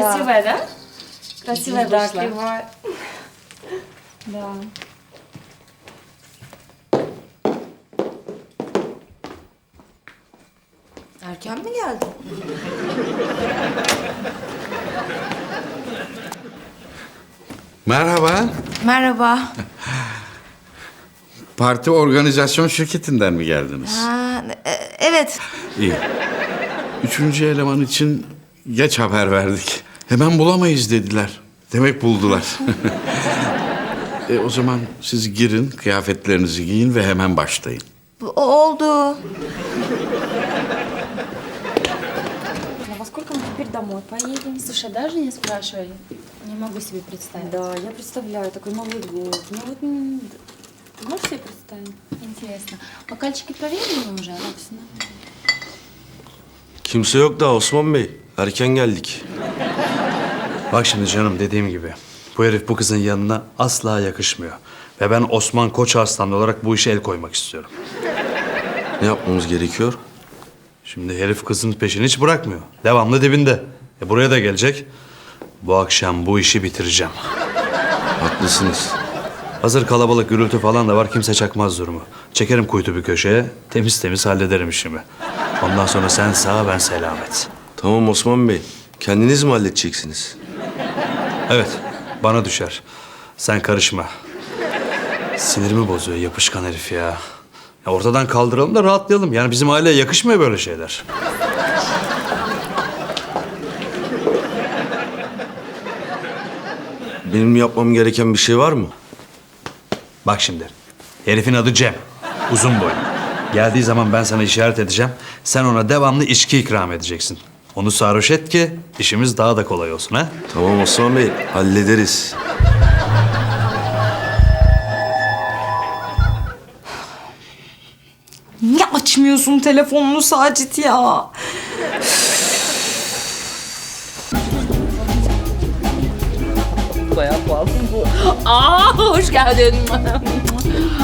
Красивая, да? Красивая Да, вышла. кривая. Да. Erken mi geldin? Merhaba. Merhaba. Parti organizasyon şirketinden mi geldiniz? Ha, e, evet. İyi. Üçüncü eleman için geç haber verdik. Hemen bulamayız dediler. Demek buldular. e, o zaman siz girin, kıyafetlerinizi giyin ve hemen başlayın. Bu- Oldu. А во сколько мы теперь домой поедем? Слушай, а даже не спрашивай. Не могу себе представить. Да, я представляю такой Новый год. Ну вот м, Ты можешь себе представить? Интересно. Бокальчики проверили мы уже, Роксина? Kimse yok daha Osman Bey. Erken geldik. Bak şimdi canım dediğim gibi. Bu herif bu kızın yanına asla yakışmıyor. Ve ben Osman Koç Arslan olarak bu işe el koymak istiyorum. Ne yapmamız gerekiyor? Şimdi herif kızın peşini hiç bırakmıyor. Devamlı dibinde. E buraya da gelecek. Bu akşam bu işi bitireceğim. Haklısınız. Hazır kalabalık gürültü falan da var kimse çakmaz durumu. Çekerim kuytu bir köşeye temiz temiz hallederim işimi. Ondan sonra sen sağ ben selamet. Tamam Osman Bey. Kendiniz mi halledeceksiniz? Evet bana düşer. Sen karışma. Sinirimi bozuyor yapışkan herif ya. ya. Ortadan kaldıralım da rahatlayalım. Yani bizim aileye yakışmıyor böyle şeyler. Benim yapmam gereken bir şey var mı? Bak şimdi. Herifin adı Cem. Uzun boylu. Geldiği zaman ben sana işaret edeceğim. Sen ona devamlı içki ikram edeceksin. Onu sarhoş et ki işimiz daha da kolay olsun ha. Tamam Osman Bey. Hallederiz. Niye açmıyorsun telefonunu Sacit ya? Aa hoş geldin.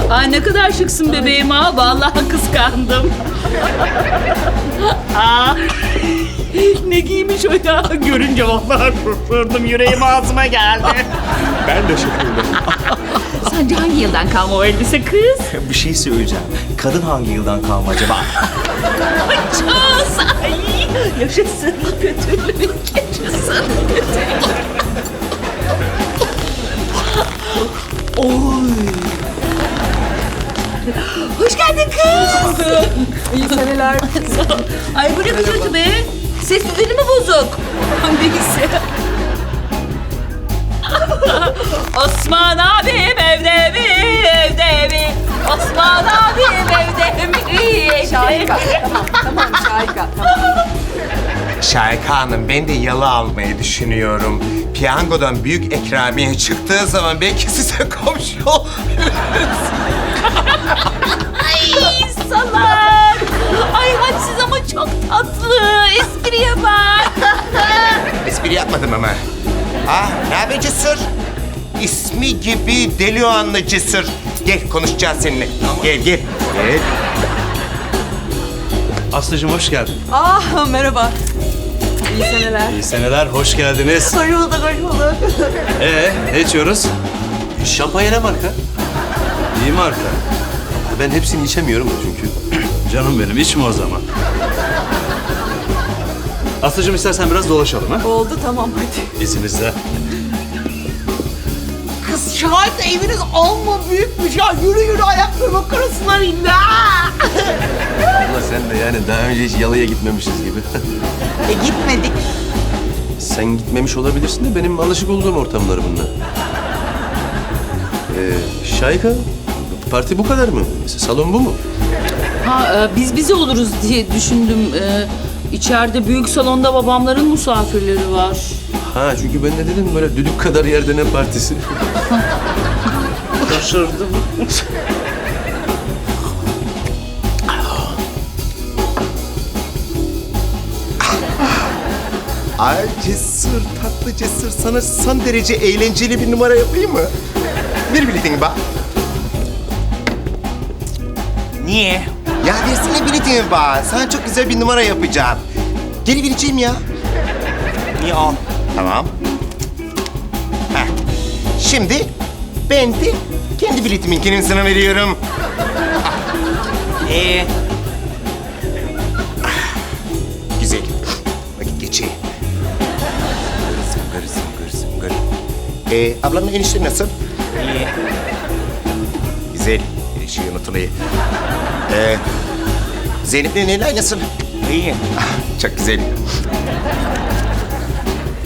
Ay ne kadar şıksın bebeğim ha. Vallahi kıskandım. Aa, ne giymiş o ya? Görünce vallahi şaşırdım. Yüreğim ağzıma geldi. Ben de şaşırdım. Sence hangi yıldan kalma o elbise kız? Bir şey söyleyeceğim. Kadın hangi yıldan kalma acaba? Çağız. Ay, yaşasın kötülük. Yaşasın kötülük. Oy. Hoş geldin kız. İyi seneler. Ay bu ne gürültü be? Ses düzeni mi bozuk? Hangisi? Osman abim evde mi? Evde mi? Osman abim evde mi? Şahika. tamam, tamam Şahika. Tamam. Şahika Hanım, ben de yalı almayı düşünüyorum. Piyangodan büyük ekramiye çıktığı zaman belki size komşu olabiliriz. Ay salak. Çok tatlı. Espriye bak. Espri yapmadım ama. Ah, ne haber Cesur? İsmi gibi deli o anlı Cesur. Gel konuşacağız seninle. Gel, gel. Gel. Aslıcığım hoş geldin. Ah merhaba. İyi seneler. İyi seneler, hoş geldiniz. Hoş bulduk, hoş bulduk. Ee, ne içiyoruz? Şampanya ne marka? İyi marka. Ben hepsini içemiyorum da çünkü. Canım benim, içme o zaman. Aslıcığım istersen biraz dolaşalım ha? Oldu tamam hadi. İzninizle. Kız şahit eviniz alma büyükmüş ya. Yürü yürü ayaklarıma kırısınlar indi. Allah sen de yani daha önce hiç yalıya gitmemişiz gibi. E gitmedik. sen gitmemiş olabilirsin de benim alışık olduğum ortamlar bunlar. Ee, Şayka, parti bu kadar mı? Salon bu mu? Ha, e, biz bize oluruz diye düşündüm. E, içeride büyük salonda babamların misafirleri var. Ha çünkü ben de dedim böyle düdük kadar yerde ne partisi. Şaşırdım. Ay Cesur, tatlı Cesur. Sana son derece eğlenceli bir numara yapayım mı? Bir biletin bak. Niye? Ya versene biletini bak. Sana çok güzel bir numara yapacağım. Geri vereceğim ya. Niye al? Tamam. Heh. Şimdi ben de kendi biletiminkinin sana veriyorum. Ee, güzel. Vakit geçiyor. Zıngır zıngır zıngır. Ee, ablamla enişte nasıl? İyi. Güzel. Bir şey unutuluyor. Ee, Zeynep'le nasıl? İyi. Çok güzel.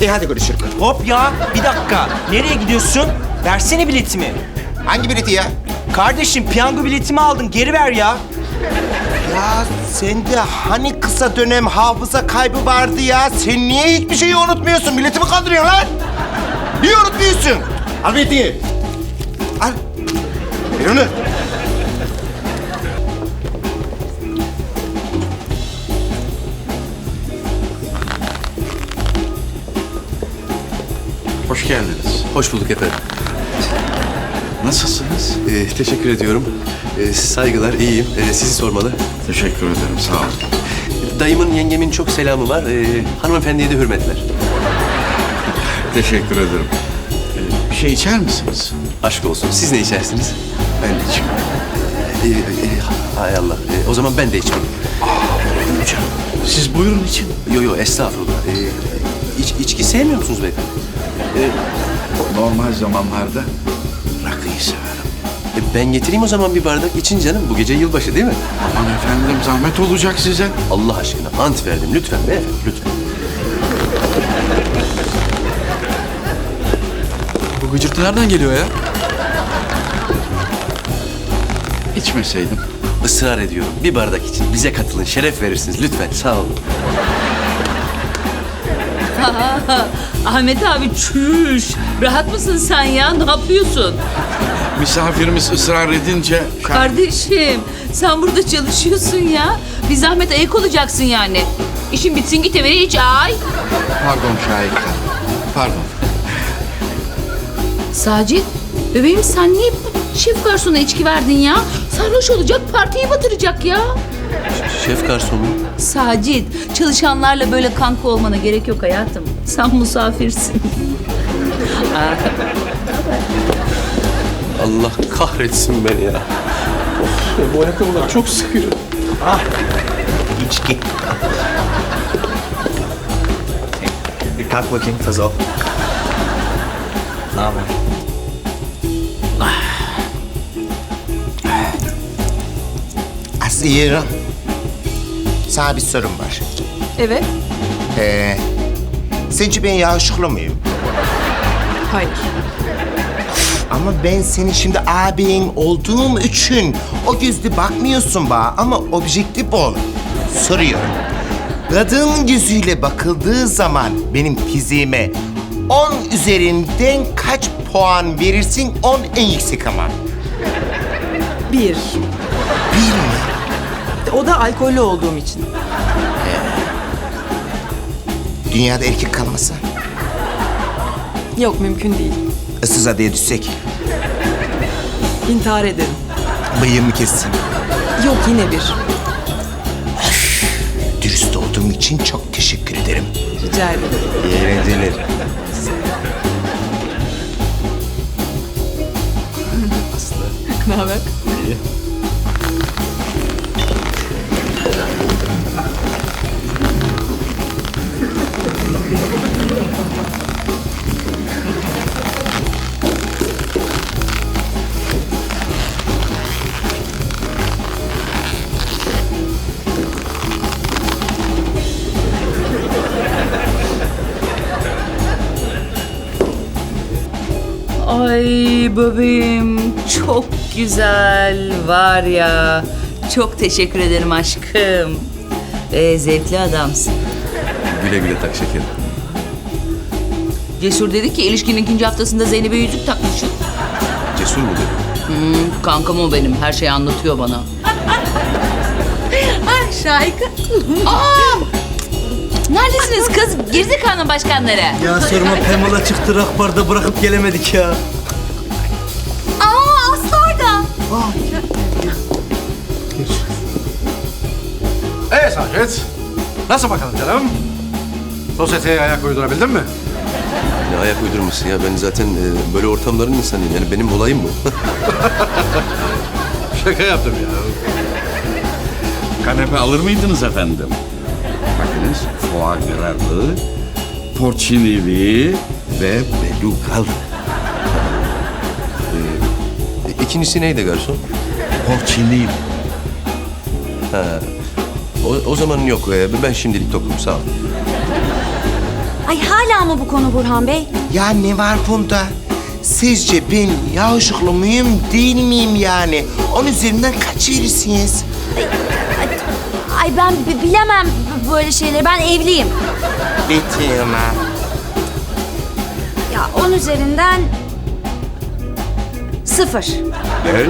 E hadi görüşürüz. Hop ya bir dakika. Nereye gidiyorsun? Versene biletimi. Hangi bileti ya? Kardeşim piyango biletimi aldın geri ver ya. Ya sende hani kısa dönem hafıza kaybı vardı ya? Sen niye hiçbir şeyi unutmuyorsun? Milleti mi kandırıyorsun lan? Niye unutmuyorsun? Al biletini. Al. Ver onu. Hoş geldiniz. Hoş bulduk efendim. Nasılsınız? Ee, teşekkür ediyorum. Ee, saygılar, iyiyim. Ee, sizi sormalı. Teşekkür ederim, sağ olun. Dayımın, yengemin çok selamı var. Ee, hanımefendiye de hürmetler. Teşekkür ederim. Ee, bir şey içer misiniz? Aşk olsun. Siz ne içersiniz? Ben de içmem. Ee, e, hay Allah. Ee, o zaman ben de içmem. Siz buyurun için. Yo yo estağfurullah. Ee, iç, içki sevmiyor musunuz beyefendi? Normal zamanlarda rakıyı severim. E, ben getireyim o zaman bir bardak için canım. Bu gece yılbaşı değil mi? Aman efendim zahmet olacak size. Allah aşkına ant verdim. Lütfen beyefendi lütfen. Bu gıcırtı nereden geliyor ya? İçmeseydim. Israr ediyorum. Bir bardak için. Bize katılın. Şeref verirsiniz. Lütfen. Sağ olun. Ahmet abi çüş. Rahat mısın sen ya? Ne yapıyorsun? Misafirimiz ısrar edince... Kardeşim sen burada çalışıyorsun ya. Bir zahmet ayak olacaksın yani. İşin bitsin git eve iç ay. Pardon Şahika. Pardon. Sacit, bebeğim sen niye şef garsona içki verdin ya? Sarhoş olacak, partiyi batıracak ya. Şef garson mu? Sacit, çalışanlarla böyle kanka olmana gerek yok hayatım. Sen misafirsin. Allah kahretsin beni ya. Of, bu ayakkabılar çok sıkıyor. İçki. Bir kalk bakayım Tazo. Ne haber? Asiye. Sana bir sorum var. Evet. Ee, sence ben yakışıklı mıyım? Hayır. Ama ben senin şimdi ağabeyin olduğum için o gözle bakmıyorsun bana ama objektif ol. Soruyorum. Kadın gözüyle bakıldığı zaman benim fiziğime 10 üzerinden kaç puan verirsin? 10 en yüksek ama. Bir. Bir mi? O da alkollü olduğum için. Dünyada erkek kalmasa. Yok mümkün değil. Issız adaya düşsek. İntihar ederim. Bıyığımı kessin. Yok yine bir. Dürüst olduğum için çok teşekkür ederim. Rica ederim. İyi eğlenceler. Ne haber? Ay bebeğim çok güzel var ya. Çok teşekkür ederim aşkım. Ee, zevkli adamsın. Güle güle tak şekerim. Cesur dedi ki ilişkinin ikinci haftasında Zeynep'e yüzük takmışsın. Cesur mu dedi? Hmm, kankam o benim. Her şeyi anlatıyor bana. Ay şahika. Aa! Neredesiniz kız? Gerizekalı başkanları. Ya sorma Pamela çıktı rakbarda bırakıp gelemedik ya. Aa Aslı orada. Evet Sacit. Nasıl bakalım canım? Sosyeteye ayak uydurabildin mi? Ne ayak uydurması ya. Ben zaten e, böyle ortamların insanıyım. Yani benim olayım bu. Şaka yaptım ya. Kanepe alır mıydınız efendim? Bakınız foie gras, porcinili ve belugalı. E, İkincisi neydi garson? Porcinili. O, o zaman yok. E, ben şimdilik tokum. Sağ ol. Ay hala mı bu konu Burhan Bey? Ya ne var bunda? Sizce ben yakışıklı mıyım değil miyim yani? Onun üzerinden kaç verirsiniz? Ay ben bi- bilemem b- böyle şeyleri. Ben evliyim. Bitirme. Ya on üzerinden sıfır. Evet.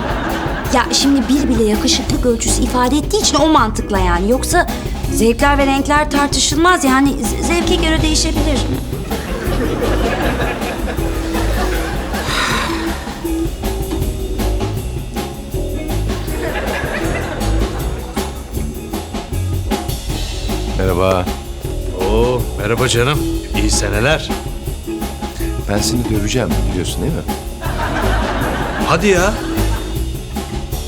Ya şimdi bir bile yakışıklık ölçüsü ifade ettiği için o mantıkla yani. Yoksa zevkler ve renkler tartışılmaz yani zevke göre değişebilir. Merhaba. Oo, merhaba canım. İyi seneler. Ben seni döveceğim biliyorsun değil mi? Hadi ya.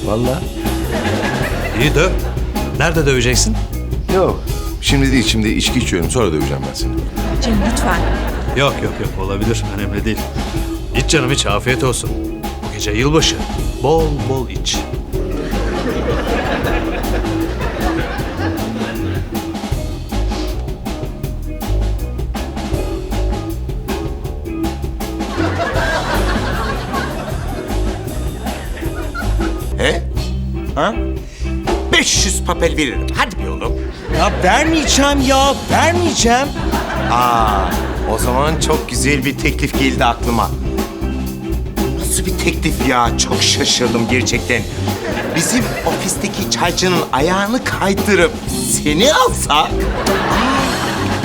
Vallahi. İyi döv. Nerede döveceksin? Yok. Şimdi değil. Şimdi içki içiyorum. Sonra döveceğim ben seni. Cem lütfen. Yok yok yok olabilir. Önemli değil. İç canım iç afiyet olsun. Bu gece yılbaşı. Bol bol iç. Ha? 500 papel veririm. Hadi bir oğlum. Ya vermeyeceğim ya, vermeyeceğim. Aa, o zaman çok güzel bir teklif geldi aklıma. Nasıl bir teklif ya? Çok şaşırdım gerçekten. Bizim ofisteki çaycının ayağını kaydırıp seni alsak...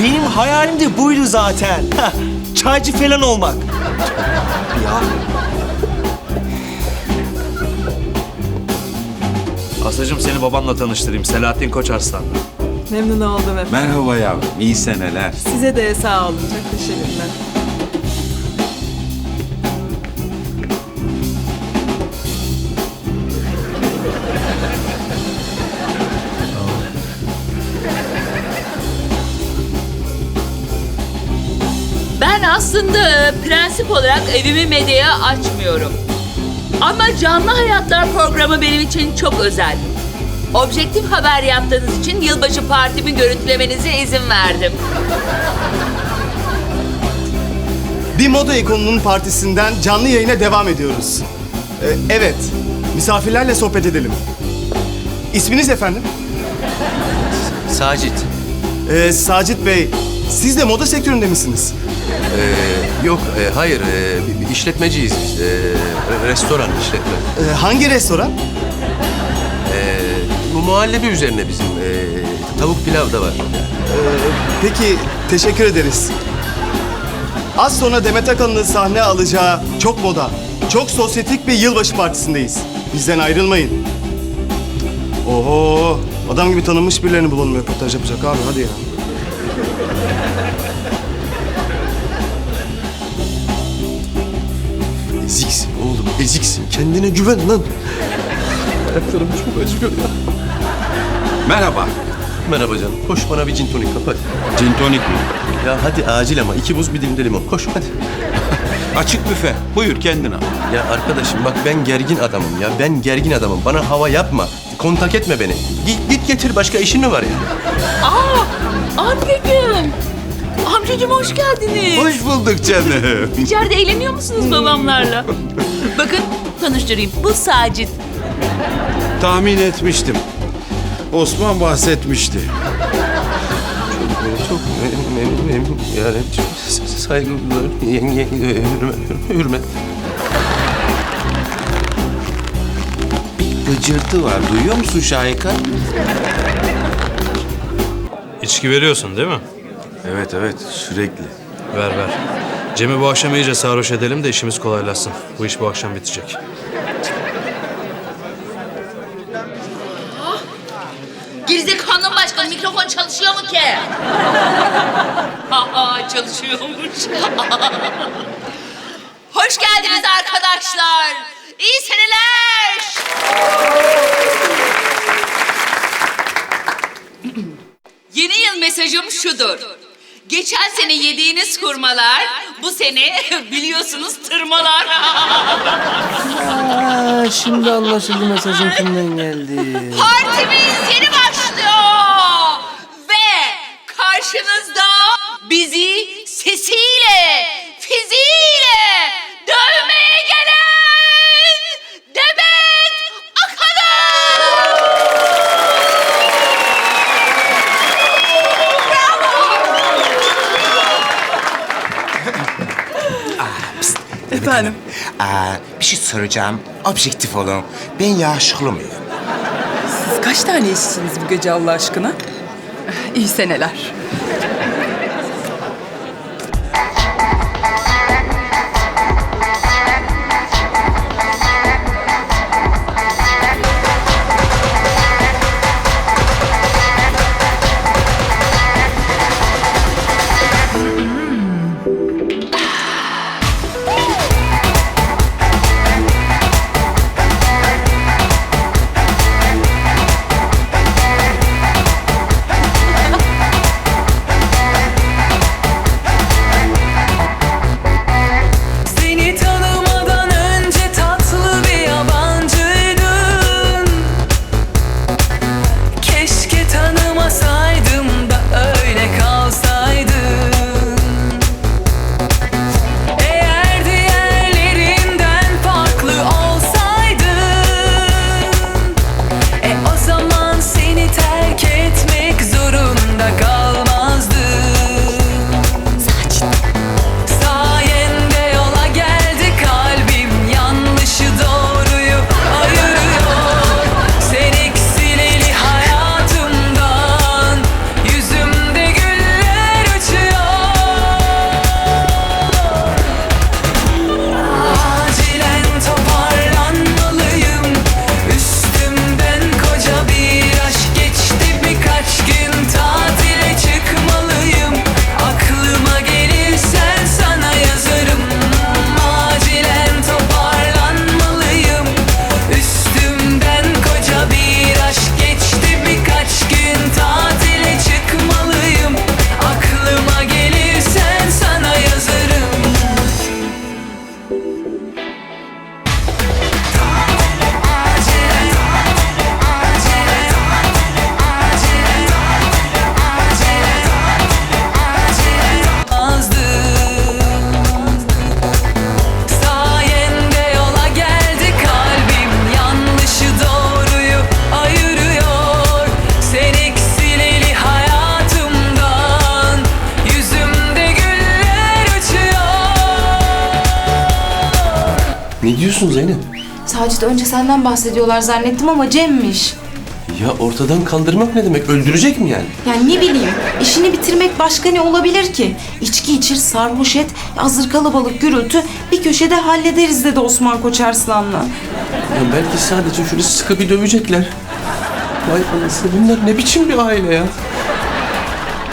Benim hayalim de buydu zaten. Heh, çaycı falan olmak. Ya Aslıcığım seni babamla tanıştırayım. Selahattin Koç Arslan. Memnun oldum efendim. Merhaba yavrum. İyi seneler. Size de sağ olun. Çok teşekkürler. Ben aslında prensip olarak evimi medyaya açmıyorum. Ama Canlı Hayatlar programı benim için çok özel. Objektif haber yaptığınız için yılbaşı partimi görüntülemenize izin verdim. Bir moda ikonunun partisinden canlı yayına devam ediyoruz. Ee, evet, misafirlerle sohbet edelim. İsminiz efendim? Sacit. Ee, Sacit Bey, siz de moda sektöründe misiniz? Ee, yok, e, hayır. E, bir- işletmeciyiz biz. E, re- restoran işletme. Ee, hangi restoran? E, bu muhallebi üzerine bizim. E, tavuk pilav da var. Peki, teşekkür ederiz. Az sonra Demet Akalın'ın sahne alacağı çok moda, çok sosyetik bir yılbaşı partisindeyiz. Bizden ayrılmayın. Oho, adam gibi tanınmış birilerini bulalım röportaj yapacak abi, hadi ya. Eziksin oğlum, eziksin. Kendine güven lan. Ayaklarım çok acıyor ya. Merhaba. Merhaba canım. Koş bana bir gin tonik kap hadi. Gin tonik mi? Ya hadi acil ama iki buz bir dilim de limon. Koş hadi. Açık büfe. Buyur kendin al. Ya arkadaşım bak ben gergin adamım ya. Ben gergin adamım. Bana hava yapma. Kontak etme beni. Git, git getir başka işin mi var ya? Aa, amcacığım. Amcacığım hoş geldiniz. Hoş bulduk canım. İçeride eğleniyor musunuz babamlarla? Bakın tanıştırayım. Bu Sacit. Tahmin etmiştim. Osman bahsetmişti. Çok memnun, memnun, yani çok saygılar, yenge, hürmet, hürmet. Bir gıcırtı var. Duyuyor musun Şahika? İçki veriyorsun değil mi? Evet evet sürekli. Ver ver. Cem'i bu akşam iyice sarhoş edelim de işimiz kolaylaşsın. Bu iş bu akşam bitecek. Gerizekalı başkanım mikrofon çalışıyor mu ki? Aa, çalışıyormuş. Hoş geldiniz arkadaşlar. İyi seneler. Yeni yıl mesajım şudur. Geçen sene yediğiniz hurmalar, bu sene biliyorsunuz tırmalar. Aa, şimdi anlaşıldı mesajın kimden geldi. Partimiz yeni başlıyor. Ve karşınızda bizi sesiyle, Efendim? Aa, bir şey soracağım. Objektif olun. Ben yaşlı mıyım? Siz kaç tane işçisiniz bu gece Allah aşkına? İyi seneler. Sacit önce senden bahsediyorlar zannettim ama Cem'miş. Ya ortadan kaldırmak ne demek? Öldürecek mi yani? Yani ne bileyim, işini bitirmek başka ne olabilir ki? İçki içir, sarhoş et, hazır kalabalık gürültü, bir köşede hallederiz dedi Osman Koçarslan'la. Ya belki sadece şöyle sıkı bir dövecekler. Vay anasını bunlar ne biçim bir aile ya?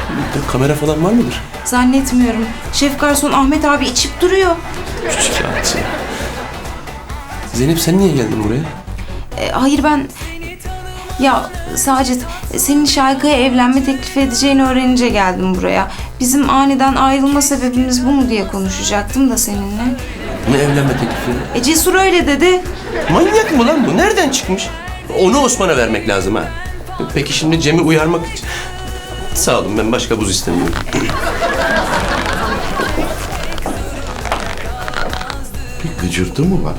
Bir de kamera falan var mıdır? Zannetmiyorum. Şef garson Ahmet abi içip duruyor. Küçük ya. Zeynep sen niye geldin buraya? E, hayır ben... Ya Sacit, senin Şahika'ya evlenme teklif edeceğini öğrenince geldim buraya. Bizim aniden ayrılma sebebimiz bu mu diye konuşacaktım da seninle. Ne evlenme teklifi? E Cesur öyle dedi. Manyak mı lan bu? Nereden çıkmış? Onu Osman'a vermek lazım ha. Peki şimdi Cem'i uyarmak için... Sağ olun ben başka buz istemiyorum. Bir gıcırtı mı var?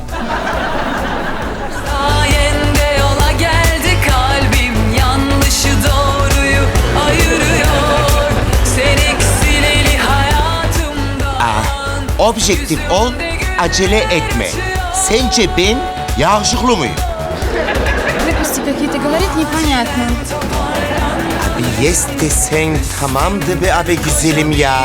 objektif ol, acele etme. Sence ben yakışıklı mıyım? Глупости какие-то говорит непонятно. Abi yes desen tamam de be abi güzelim ya.